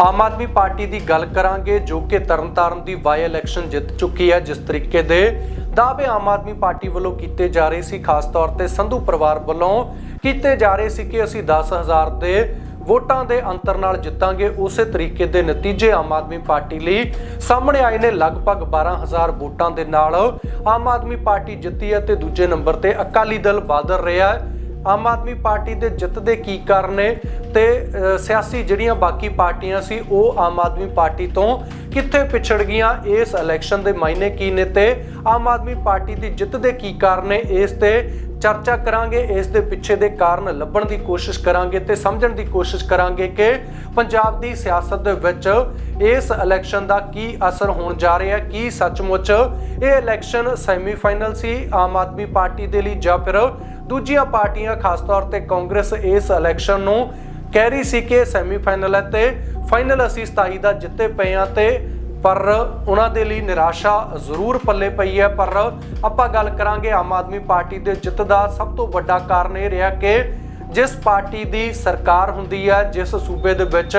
ਆਮ Aadmi party ਦੀ ਗੱਲ ਕਰਾਂਗੇ, ਜੋ ਕਿ ਤਰਨਤਾਰਨ ਦੀ ਵਾਈ ਇਲੈਕਸ਼ਨ ਜਿੱਤ ਚੁੱਕੀ ਹੈ। ਜਿਸ ਤਰੀਕੇ ਦੇ ਦਾਅਵੇ ਆਮ ਆਦਮੀ ਪਾਰਟੀ ਵੱਲੋਂ ਕੀਤੇ ਜਾ ਰਹੇ ਸੀ, ਖਾਸ ਤੌਰ ਤੇ ਸੰਧੂ ਪਰਿਵਾਰ ਵੱਲੋਂ ਕੀਤੇ ਜਾ ਰਹੇ ਸੀ ਕਿ ਅਸੀਂ 10000 ਦੇ ਵੋਟਾਂ ਦੇ ਅੰਤਰ ਨਾਲ ਜਿੱਤਾਂਗੇ। ਉਸੇ ਤਰੀਕੇ ਦੇ ਨਤੀਜੇ ਆਮ ਆਦਮੀ ਪਾਰਟੀ ਲਈ ਸਾਹਮਣੇ ਆਏ ਨੇ। ਲਗਭਗ 12000 ਵੋਟਾਂ ਦੇ ਨਾਲ ਆਮ ਆਦਮੀ ਪਾਰਟੀ ਜਿੱਤੀ ਹੈ ਤੇ ਦੂਜੇ ਨੰਬਰ ਤੇ ਅਕਾਲੀ ਦਲ ਬਾਦਲ ਰਿਹਾ ਹੈ। ਆਮ ਆਦਮੀ ਪਾਰਟੀ ਦੇ ਜਿੱਤ ਦੇ ਕੀ ਕਾਰਨ ਨੇ ਤੇ ਸਿਆਸੀ ਜਿਹੜੀਆਂ ਬਾਕੀ ਪਾਰਟੀਆਂ ਸੀ, ਉਹ ਆਮ ਆਦਮੀ ਪਾਰਟੀ ਤੋਂ ਕਿੱਥੇ ਪਿਛੜ ਗਈਆਂ? ਇਸ ਇਲੈਕਸ਼ਨ ਦੇ ਮਾਇਨੇ ਕੀ ਨੇ ਤੇ ਆਮ ਆਦਮੀ ਪਾਰਟੀ ਦੀ ਜਿੱਤ ਦੇ ਕੀ ਕਾਰਨ ਨੇ? ਇਸ ਤੇ ਚਰਚਾ ਕਰਾਂਗੇ। ਇਸ ਦੇ ਪਿੱਛੇ ਦੇ ਕਾਰਨ ਲੱਭਣ ਦੀ ਕੋਸ਼ਿਸ਼ ਕਰਾਂਗੇ ਤੇ ਸਮਝਣ ਦੀ ਕੋਸ਼ਿਸ਼ ਕਰਾਂਗੇ ਕਿ ਪੰਜਾਬ ਦੀ ਸਿਆਸਤ ਦੇ ਵਿੱਚ ਇਸ ਇਲੈਕਸ਼ਨ ਦਾ ਕੀ ਅਸਰ ਹੋਣ ਜਾ ਰਿਹਾ ਹੈ ਕੀ ਸੱਚਮੁੱਚ ਇਹ ਇਲੈਕਸ਼ਨ ਸੈਮੀਫਾਈਨਲ ਸੀ ਆਮ ਆਦਮੀ ਪਾਰਟੀ ਦੇ ਲਈ ਜਾਂ ਫਿਰ ਦੂਜੀਆਂ ਪਾਰਟੀਆਂ, ਖਾਸ ਤੌਰ ਤੇ ਕਾਂਗਰਸ ਇਸ ਇਲੈਕਸ਼ਨ ਨੂੰ ਕਹਿ ਰਹੀ ਸੀ ਕਿ ਸੈਮੀਫਾਈਨਲ ਹੈ ਤੇ ਫਾਈਨਲ ਅਸੀਂ 27 ਦਾ ਜਿੱਤੇ ਪਏ ਆ ਤੇ ਪਰ ਉਹਨਾਂ ਦੇ ਲਈ ਨਿਰਾਸ਼ਾ ਜ਼ਰੂਰ ਪੱਲੇ ਪਈ ਹੈ, ਪਰ ਆਪਾਂ ਗੱਲ ਕਰਾਂਗੇ ਆਮ ਆਦਮੀ ਪਾਰਟੀ ਦੇ ਜਿੱਤ ਦਾ ਸਭ ਤੋਂ ਵੱਡਾ ਕਾਰਨ ਇਹ ਰਿਹਾ ਕਿ ਜਿਸ ਪਾਰਟੀ ਦੀ ਸਰਕਾਰ ਹੁੰਦੀ ਹੈ, ਜਿਸ ਸੂਬੇ ਦੇ ਵਿੱਚ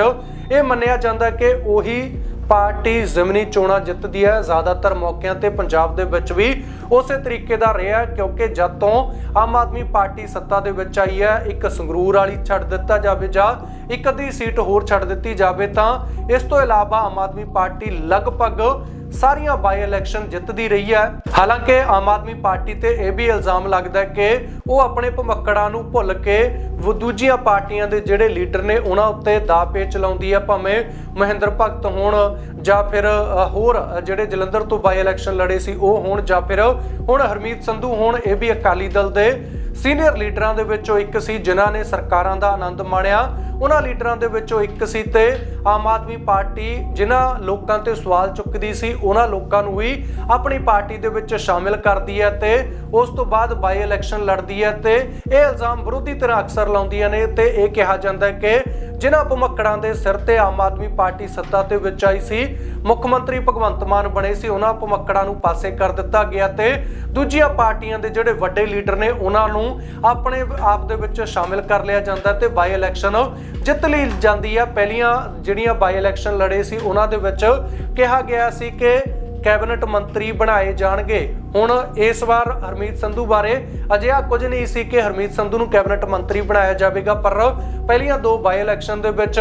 ਇਹ ਮੰਨਿਆ ਜਾਂਦਾ ਕਿ ਉਹੀ ਪਾਰਟੀ ਜ਼ਮਨੀ ਚੋਣਾਂ ਜਿੱਤਦੀ ਹੈ। ਜ਼ਿਆਦਾਤਰ ਮੌਕਿਆਂ ਤੇ ਪੰਜਾਬ ਦੇ ਵਿੱਚ ਵੀ ਉਸੇ ਤਰੀਕੇ ਦਾ ਰਿਹਾ ਕਿਉਂਕਿ ਜਦ ਤੋਂ ਆਮ ਆਦਮੀ ਪਾਰਟੀ ਸੱਤਾ ਦੇ ਵਿੱਚ ਆਈ ਹੈ, ਇੱਕ ਸੰਗਰੂਰ ਵਾਲੀ ਛੱਡ ਦਿੱਤਾ ਜਾਵੇ ਜਾਂ ਇੱਕ ਅੱਧੀ ਸੀਟ ਹੋਰ ਛੱਡ ਦਿੱਤੀ ਜਾਵੇ ਤਾਂ ਇਸ ਤੋਂ ਇਲਾਵਾ ਆਮ ਆਦਮੀ ਪਾਰਟੀ ਲਗਭਗ ਸਾਰੀਆਂ ਬਾਈ ਇਲੈਕਸ਼ਨ ਜਿੱਤਦੀ ਰਹੀ ਹੈ। ਹਾਲਾਂਕਿ ਆਮ ਆਦਮੀ ਪਾਰਟੀ ਤੇ ਇਹ ਵੀ ਇਲਜ਼ਾਮ ਲੱਗਦਾ ਹੈ ਕਿ ਉਹ ਆਪਣੇ ਭਮੱਕੜਾਂ ਨੂੰ ਭੁੱਲ ਕੇ ਦੂਜੀਆਂ ਪਾਰਟੀਆਂ ਦੇ ਜਿਹੜੇ ਲੀਡਰ ਨੇ ਉਹਨਾਂ ਉੱਤੇ ਦਾ ਪੇਚ ਹੈ, ਭਾਵੇਂ ਮਹਿੰਦਰ ਭਗਤ ਹੋਣ ਜਾਂ ਫਿਰ ਹੋਰ ਜਿਹੜੇ ਜਲੰਧਰ ਤੋਂ ਬਾਈ ਇਲੈਕਸ਼ਨ ਲੜੇ ਸੀ, ਉਹ ਹੋਣ ਜਾਂ ਫਿਰ ਹੁਣ ਹਰਮੀਤ ਸੰਧੂ ਹੋਣ, ਇਹ ਵੀ ਅਕਾਲੀ ਦਲ ਦੇ ਸੀਨੀਅਰ ਲੀਡਰਾਂ ਦੇ ਵਿੱਚੋਂ ਇੱਕ ਸੀ ਜਿਨ੍ਹਾਂ ਨੇ ਸਰਕਾਰਾਂ ਦਾ ਆਨੰਦ ਮਾਣਿਆ। ਉਹਨਾਂ ਲੀਡਰਾਂ ਦੇ ਵਿੱਚੋਂ ਇੱਕ ਸੀ ਤੇ ਆਮ ਆਦਮੀ ਪਾਰਟੀ, ਜਿਨ੍ਹਾਂ ਲੋਕਾਂ ਤੇ ਸਵਾਲ ਚੁੱਕਦੀ ਸੀ, ਉਹਨਾਂ ਲੋਕਾਂ ਨੂੰ ਵੀ ਆਪਣੀ ਪਾਰਟੀ ਦੇ ਵਿੱਚ ਸ਼ਾਮਿਲ ਕਰਦੀ ਹੈ ਤੇ ਉਸ ਤੋਂ ਬਾਅਦ ਬਾਈ ਇਲੈਕਸ਼ਨ ਲੜਦੀ ਹੈ ਤੇ ਇਹ ਇਲਜ਼ਾਮ ਵਿਰੋਧੀ ਤਰ੍ਹਾਂ ਅਕਸਰ ਲਾਉਂਦੀਆਂ ਨੇ ਤੇ ਇਹ ਕਿਹਾ ਜਾਂਦਾ ਹੈ ਕਿ ਜਿਨ੍ਹਾਂ ਭਮੱਕੜਾਂ ਦੇ ਸਿਰ ਤੇ ਆਮ ਆਦਮੀ ਪਾਰਟੀ ਸੱਤਾ ਤੇ ਵਿੱਚ ਆਈ ਸੀ, ਮੁੱਖ ਮੰਤਰੀ ਭਗਵੰਤ ਮਾਨ ਬਣੇ ਸੀ, ਉਹਨਾਂ ਭਮੱਕੜਾਂ ਨੂੰ ਪਾਸੇ ਕਰ ਦਿੱਤਾ ਗਿਆ ਤੇ ਦੂਜੀਆਂ ਪਾਰਟੀਆਂ ਦੇ ਜਿਹੜੇ ਵੱਡੇ ਲੀਡਰ ਨੇ, ਉਹਨਾਂ ਨੂੰ ਆਪਣੇ ਆਪ ਦੇ ਵਿੱਚ ਸ਼ਾਮਿਲ ਕਰ ਲਿਆ ਜਾਂਦਾ ਤੇ ਬਾਈ ਇਲੈਕਸ਼ਨ ਜਿੱਤ ਲਈ ਜਾਂਦੀ ਆ। ਪਹਿਲੀਆਂ ਜਿਹੜੀਆਂ ਬਾਈ ਇਲੈਕਸ਼ਨ ਲੜੇ ਸੀ, ਉਹਨਾਂ ਦੇ ਵਿੱਚ ਕਿਹਾ ਗਿਆ ਸੀ ਕਿ ਕੈਬਨਿਟ ਮੰਤਰੀ ਬਣਾਏ ਜਾਣਗੇ। ਹੁਣ ਇਸ ਵਾਰ ਹਰਮੀਤ ਸੰਧੂ ਬਾਰੇ ਅਜਿਹਾ ਕੁਝ ਨਹੀਂ ਸੀ ਕਿ ਹਰਮੀਤ ਸੰਧੂ ਨੂੰ ਕੈਬਨਿਟ ਮੰਤਰੀ ਬਣਾਇਆ ਜਾਵੇਗਾ, ਪਰ ਪਹਿਲੀਆਂ ਦੋ ਬਾਈ ਇਲੈਕਸ਼ਨ ਦੇ ਵਿੱਚ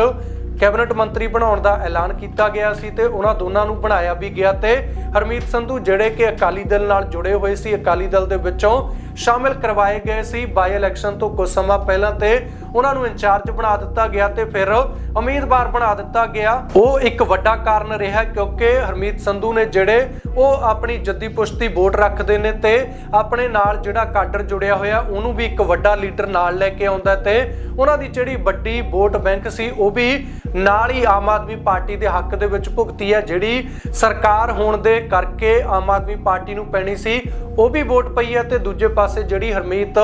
ਕੈਬਨਿਟ ਮੰਤਰੀ ਬਣਾਉਣ ਦਾ ਐਲਾਨ ਕੀਤਾ ਗਿਆ ਸੀ ਤੇ ਉਹਨਾਂ ਦੋਨਾਂ ਨੂੰ ਬਣਾਇਆ ਵੀ ਗਿਆ ਤੇ ਹਰਮੀਤ ਸੰਧੂ ਜਿਹੜੇ ਕਿ ਅਕਾਲੀ ਦਲ ਨਾਲ ਜੁੜੇ ਹੋਏ ਸੀ, ਅਕਾਲੀ ਦਲ ਦੇ ਵਿੱਚੋਂ ਸ਼ਾਮਿਲ ਕਰਵਾਏ ਗਏ ਸੀ। ਬਾਈ ਇਲੈਕਸ਼ਨ ਤੋਂ ਕੁਝ ਸਮਾਂ ਪਹਿਲਾਂ ਤੇ ਉਹਨਾਂ ਨੂੰ ਇੰਚਾਰਜ ਬਣਾ ਦਿੱਤਾ ਗਿਆ ਤੇ ਫਿਰ ਉਮੀਦਵਾਰ ਬਣਾ ਦਿੱਤਾ ਗਿਆ। ਉਹ ਇੱਕ ਵੱਡਾ ਕਾਰਨ ਰਿਹਾ ਕਿਉਂਕਿ ਹਰਮੀਤ ਸੰਧੂ ਨੇ ਜਿਹੜੇ ਉਹ ਆਪਣੀ ਜੱਦੀ ਪੁਸ਼ਤੀ ਵੋਟ ਰੱਖਦੇ ਨੇ ਤੇ ਆਪਣੇ ਨਾਲ ਜਿਹੜਾ ਕਾਡਰ ਜੁੜਿਆ ਹੋਇਆ, ਉਹਨੂੰ ਵੀ ਇੱਕ ਵੱਡਾ ਲੀਡਰ ਨਾਲ ਲੈ ਕੇ ਆਉਂਦਾ ਤੇ ਉਹਨਾਂ ਦੀ ਜਿਹੜੀ ਵੱਡੀ ਵੋਟ ਬੈਂਕ ਸੀ, ਉਹ ਵੀ ਨਾਲ ਹੀ ਆਮ ਆਦਮੀ ਪਾਰਟੀ ਦੇ ਹੱਕ ਦੇ ਵਿੱਚ ਭੁਗਤੀ ਹੈ, ਜਿਹੜੀ ਸਰਕਾਰ ਹੋਣ ਦੇ ਕਰਕੇ ਆਮ ਆਦਮੀ ਪਾਰਟੀ ਨੂੰ ਪੈਣੀ ਸੀ। ਉਹ ਵੀ ਵੋਟ ਪਈ ਹੈ ਤੇ ਦੂਜੇ ਪਾਸੇ ਜਿਹੜੀ ਹਰਮੀਤ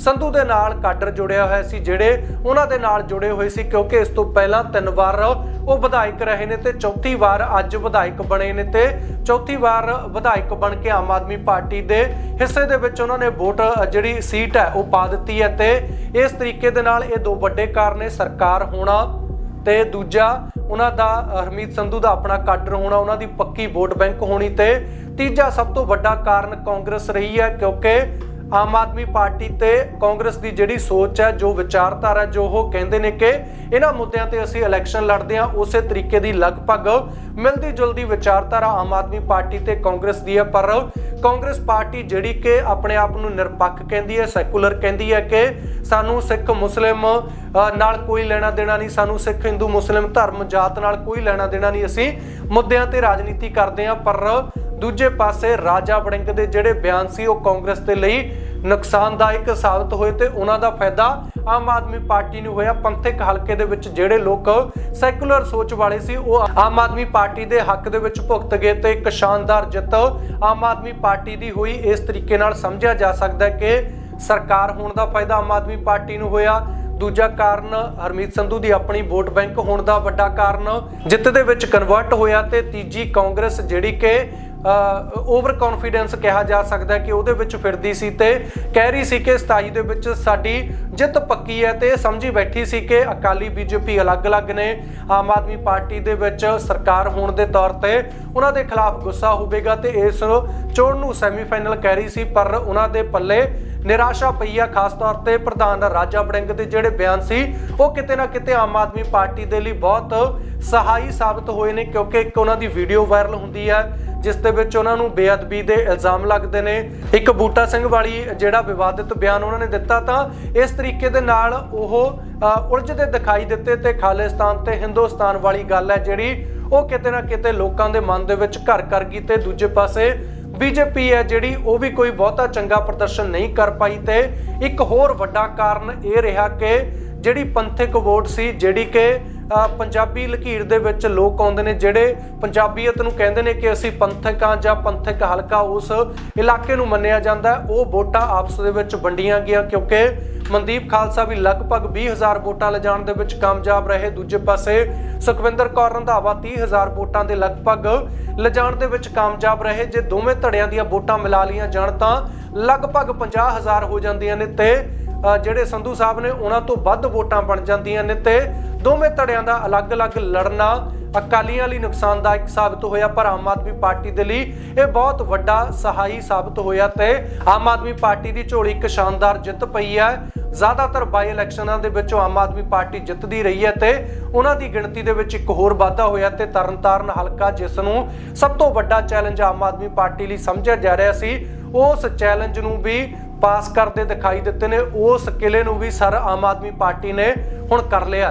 ਸੰਧੂ ਦੇ ਨਾਲ ਕਾਡਰ ਜੁੜਿਆ ਹੋਇਆ ਸੀ, ਜਿਹੜੇ ਉਹਨਾਂ ਦੇ ਨਾਲ ਜੁੜੇ ਹੋਏ ਸੀ, ਕਿਉਂਕਿ ਇਸ ਤੋਂ ਪਹਿਲਾਂ ਤਿੰਨ ਵਾਰ ਉਹ ਵਿਧਾਇਕ ਰਹੇ ਨੇ ਤੇ ਚੌਥੀ ਵਾਰ ਅੱਜ ਵਿਧਾਇਕ ਬਣੇ ਨੇ ਤੇ ਚੌਥੀ ਵਾਰ ਵਿਧਾਇਕ ਬਣ ਕੇ ਆਮ ਆਦਮੀ ਪਾਰਟੀ ਦੇ ਹਿੱਸੇ ਦੇ ਵਿੱਚ ਉਹਨਾਂ ਨੇ ਵੋਟ, ਜਿਹੜੀ ਸੀਟ ਹੈ, ਉਹ ਪਾ ਦਿੱਤੀ ਹੈ ਤੇ ਇਸ ਤਰੀਕੇ ਦੇ ਨਾਲ ਇਹ ਦੋ ਵੱਡੇ ਕਾਰਨ ਨੇ, ਸਰਕਾਰ ਹੋਣਾ ਤੇ ਦੂਜਾ, ਉਹਨਾਂ ਦਾ ਹਰਮੀਤ ਸੰਧੂ ਦਾ ਆਪਣਾ ਕਾਡਰ ਹੋਣਾ ਉਹਨਾਂ ਦੀ ਪੱਕੀ ਵੋਟ ਬੈਂਕ ਹੋਣੀ ਤੇ ਤੀਜਾ ਸਭ ਤੋਂ ਵੱਡਾ ਕਾਰਨ ਕਾਂਗਰਸ ਰਹੀ ਹੈ ਕਿਉਂਕਿ ਆਮ ਆਦਮੀ ਪਾਰਟੀ ਤੇ ਕਾਂਗਰਸ ਦੀ ਜਿਹੜੀ ਸੋਚ ਹੈ, ਜੋ ਵਿਚਾਰਧਾਰਾ ਜੋ ਉਹ ਕਹਿੰਦੇ ਨੇ ਕਿ ਇਹਨਾਂ ਮੁੱਦਿਆਂ ਤੇ ਅਸੀਂ ਇਲੈਕਸ਼ਨ ਲੜਦੇ ਹਾਂ, ਉਸੇ ਤਰੀਕੇ ਦੀ ਲਗਭਗ ਮਿਲਦੀ ਜੁਲਦੀ ਵਿਚਾਰਧਾਰਾ ਆਮ ਆਦਮੀ ਪਾਰਟੀ ਤੇ ਕਾਂਗਰਸ ਦੀ ਹੈ। ਪਰ ਕਾਂਗਰਸ ਪਾਰਟੀ ਜਿਹੜੀ ਕਿ ਆਪਣੇ ਆਪ ਨੂੰ ਨਿਰਪੱਖ ਕਹਿੰਦੀ ਹੈ, ਸੈਕੂਲਰ ਕਹਿੰਦੀ ਹੈ ਕਿ ਸਾਨੂੰ ਸਿੱਖ ਮੁਸਲਿਮ ਨਾਲ ਕੋਈ ਲੈਣਾ ਦੇਣਾ ਨਹੀਂ, ਸਾਨੂੰ ਸਿੱਖ ਹਿੰਦੂ ਮੁਸਲਿਮ ਧਰਮ ਜਾਤ ਨਾਲ ਕੋਈ ਲੈਣਾ ਦੇਣਾ ਨਹੀਂ, ਅਸੀਂ ਮੁੱਦਿਆਂ ਤੇ ਰਾਜਨੀਤੀ ਕਰਦੇ ਹਾਂ। ਪਰ ਦੂਜੇ ਪਾਸੇ ਰਾਜਾ ਵੜਿੰਗ ਦੇ ਜਿਹੜੇ ਬਿਆਨ ਸੀ, ਉਹ ਕਾਂਗਰਸ ਦੇ ਲਈ ਨੁਕਸਾਨਦਾਇਕ ਸਾਬਤ ਹੋਏ ਤੇ ਉਹਨਾਂ ਦਾ ਫਾਇਦਾ ਆਮ ਆਦਮੀ ਪਾਰਟੀ ਨੂੰ ਹੋਇਆ। ਪੰਥਕ ਹਲਕੇ ਦੇ ਵਿੱਚ ਜਿਹੜੇ ਲੋਕ ਸੈਕੂਲਰ ਸੋਚ ਵਾਲੇ ਸੀ, ਉਹ ਆਮ ਆਦਮੀ ਪਾਰਟੀ ਦੇ ਹੱਕ ਦੇ ਵਿੱਚ ਭੁਗਤ ਗਏ ਤੇ ਇੱਕ ਸ਼ਾਨਦਾਰ ਜਿੱਤ ਆਮ ਆਦਮੀ ਪਾਰਟੀ ਦੀ ਹੋਈ। ਇਸ ਤਰੀਕੇ ਨਾਲ ਸਮਝਿਆ ਜਾ ਸਕਦਾ ਹੈ ਕਿ ਸਰਕਾਰ ਹੋਣ ਦਾ ਫਾਇਦਾ ਆਮ ਆਦਮੀ ਪਾਰਟੀ ਨੂੰ ਹੋਇਆ। ਦੂਜਾ ਕਾਰਨ ਹਰਮੀਤ ਸੰਧੂ ਦੀ ਆਪਣੀ ਵੋਟ ਬੈਂਕ ਹੋਣ ਦਾ ਵੱਡਾ ਕਾਰਨ ਜਿੱਤ ਦੇ ਵਿੱਚ ਕਨਵਰਟ ਹੋਇਆ ਤੇ ਤੀਜੀ ਕਾਂਗਰਸ ਜਿਹੜੀ ਕਿ ਓਵਰ ਕੌਨਫੀਡੈਂਸ ਕਿਹਾ ਜਾ ਸਕਦਾ ਕਿ ਉਹਦੇ ਵਿੱਚ ਫਿਰਦੀ ਸੀ ਤੇ ਕਹਿ ਰਹੀ ਸੀ ਕਿ 27 ਦੇ ਵਿੱਚ ਸਾਡੀ ਜਿੱਤ ਪੱਕੀ ਹੈ ਤੇ ਸਮਝੀ ਬੈਠੀ ਸੀ ਕਿ ਅਕਾਲੀ ਬੀਜੇਪੀ ਅਲੱਗ-ਅਲੱਗ ਨੇ। ਆਮ ਆਦਮੀ ਪਾਰਟੀ ਦੇ ਵਿੱਚ ਸਰਕਾਰ ਹੋਣ ਦੇ ਤੌਰ ਤੇ ਉਹਨਾਂ ਦੇ ਖਿਲਾਫ ਗੁੱਸਾ ਹੋਵੇਗਾ ਤੇ ਇਸ ਚੋਣ ਨੂੰ ਸੈਮੀਫਾਈਨਲ ਕਹਿ ਰਹੀ ਸੀ, ਪਰ ਉਹਨਾਂ ਦੇ ਪੱਲੇ ਨਿਰਾਸ਼ਾ ਪਈ ਆ, ਖਾਸ ਤੌਰ ਤੇ ਪ੍ਰਧਾਨ ਰਾਜਾ ਬੜਿੰਗ ਦੇ ਜਿਹੜੇ ਬਿਆਨ ਸੀ, ਉਹ ਕਿਤੇ ਨਾ ਕਿਤੇ ਆਮ ਆਦਮੀ ਪਾਰਟੀ ਦੇ ਲਈ ਬਹੁਤ ਸਹਾਈ ਸਾਬਤ ਹੋਏ ਨੇ ਕਿਉਂਕਿ ਇੱਕ ਉਹਨਾਂ ਦੀ ਵੀਡੀਓ ਵਾਇਰਲ ਹੁੰਦੀ ਹੈ। ਜਿਸ ਦੇ ਵਿੱਚ ਉਹਨਾਂ ਨੂੰ ਬੇਅਦਬੀ ਦੇ ਇਲਜ਼ਾਮ ਲੱਗਦੇ ਨੇ। ਇੱਕ ਬੂਟਾ ਸਿੰਘ ਵਾਲੀ ਜਿਹੜਾ ਵਿਵਾਦਿਤ ਬਿਆਨ ਉਹਨਾਂ ਨੇ ਦਿੱਤਾ ਤਾਂ ਇਸ ਤਰੀਕੇ ਦੇ ਨਾਲ ਉਹ ਉਲਝਦੇ ਦਿਖਾਈ ਦਿੱਤੇ ਤੇ ਖਾਲਿਸਤਾਨ ਤੇ ਹਿੰਦੁਸਤਾਨ ਵਾਲੀ ਗੱਲ ਹੈ ਜਿਹੜੀ ਉਹ ਕਿਤੇ ਨਾ ਕਿਤੇ ਲੋਕਾਂ ਦੇ ਮਨ ਦੇ ਵਿੱਚ ਘਰ ਕਰ ਗਈ ਤੇ ਦੂਜੇ ਪਾਸੇ। ਬੀਜੇਪੀ ਹੈ ਜਿਹੜੀ ਉਹ ਵੀ ਕੋਈ ਬਹੁਤਾ ਚੰਗਾ ਪ੍ਰਦਰਸ਼ਨ ਨਹੀਂ ਕਰ ਪਾਈ ਤੇ ਇੱਕ ਹੋਰ ਵੱਡਾ ਕਾਰਨ ਇਹ ਰਿਹਾ ਕਿ ਜਿਹੜੀ ਪੰਥਕ ਵੋਟ ਸੀ ਜਿਹੜੀ ਕਿ ਪੰਜਾਬੀ ਲਕੀਰ ਦੇ ਵਿੱਚ ਲੋਕ ਆਉਂਦੇ ਨੇ ਜਿਹੜੇ ਪੰਜਾਬੀਅਤ ਨੂੰ ਕਹਿੰਦੇ ਨੇ ਕਿ ਅਸੀਂ ਪੰਥਕ ਆ ਜਾਂ ਪੰਥਕ ਹਲਕਾ ਉਸ ਇਲਾਕੇ ਨੂੰ ਮੰਨਿਆ ਜਾਂਦਾ ਉਹ ਵੋਟਾਂ ਆਪਸ ਦੇ ਵਿੱਚ ਵੰਡੀਆਂ ਗਈਆਂ ਕਿਉਂਕਿ ਮਨਦੀਪ ਖਾਲਸਾ ਵੀ ਲਗਭਗ 20000 ਵੋਟਾਂ ਲਿਜਾਣ ਦੇ ਵਿੱਚ ਕਾਮਯਾਬ ਰਹੇ। ਦੂਜੇ ਪਾਸੇ ਸੁਖਵਿੰਦਰ ਕੌਰ ਰੰਧਾਵਾ 30000 ਵੋਟਾਂ ਦੇ ਲਗਭਗ ਲਿਜਾਣ ਦੇ ਵਿੱਚ ਕਾਮਯਾਬ ਰਹੇ। ਜੇ ਦੋਵੇਂ ਧੜਿਆਂ ਦੀਆਂ ਵੋਟਾਂ ਮਿਲਾ ਲੀਆਂ ਜਾਣ ਤਾਂ ਲਗਭਗ 50000 ਹੋ ਜਾਂਦੀਆਂ ਨੇ ਤੇ ਜਿਹੜੇ ਸੰਧੂ ਸਾਹਿਬ ਨੇ ਉਹਨਾਂ ਤੋਂ ਵੱਧ ਵੋਟਾਂ ਬਣ ਜਾਂਦੀਆਂ ਨੇ ਤੇ ਦੋਵੇਂ ਧੜਿਆਂ ਦਾ ਅਲੱਗ-ਅਲੱਗ ਲੜਨਾ ਅਕਾਲੀਆਂ ਲਈ ਨੁਕਸਾਨਦਾਇਕ ਸਾਬਤ ਹੋਇਆ, ਪਰ ਆਮ ਆਦਮੀ ਪਾਰਟੀ ਦੇ ਲਈ ਇਹ ਬਹੁਤ ਵੱਡਾ ਸਹਾਈ ਸਾਬਤ ਹੋਇਆ ਤੇ ਆਮ ਆਦਮੀ ਪਾਰਟੀ ਦੀ ਝੋਲੀ ਇੱਕ ਸ਼ਾਨਦਾਰ ਜਿੱਤ ਪਈ ਹੈ। ਜ਼ਿਆਦਾਤਰ ਬਾਈ ਇਲੈਕਸ਼ਨਾਂ ਦੇ ਵਿੱਚੋਂ ਆਮ ਆਦਮੀ ਪਾਰਟੀ ਜਿੱਤਦੀ ਰਹੀ ਹੈ ਤੇ ਉਹਨਾਂ ਦੀ ਗਿਣਤੀ ਦੇ ਵਿੱਚ ਇੱਕ ਹੋਰ ਵਾਧਾ ਹੋਇਆ ਤੇ ਤਰਨਤਾਰਨ ਹਲਕਾ, ਜਿਸ ਨੂੰ ਸਭ ਤੋਂ ਵੱਡਾ ਚੈਲੰਜ ਆਮ ਆਦਮੀ ਪਾਰਟੀ ਲਈ ਸਮਝਿਆ ਜਾ ਰਿਹਾ ਸੀ, ਉਸ ਚੈਲੰਜ ਨੂੰ ਵੀ ਪਾਸ ਕਰਦੇ ਦਿਖਾਈ ਦਿੱਤੇ ਨੇ। ਉਸ ਕਿਲੇ ਨੂੰ ਵੀ ਸਰ ਆਮ ਆਦਮੀ ਪਾਰਟੀ ਨੇ ਹੁਣ ਕਰ ਲਿਆ।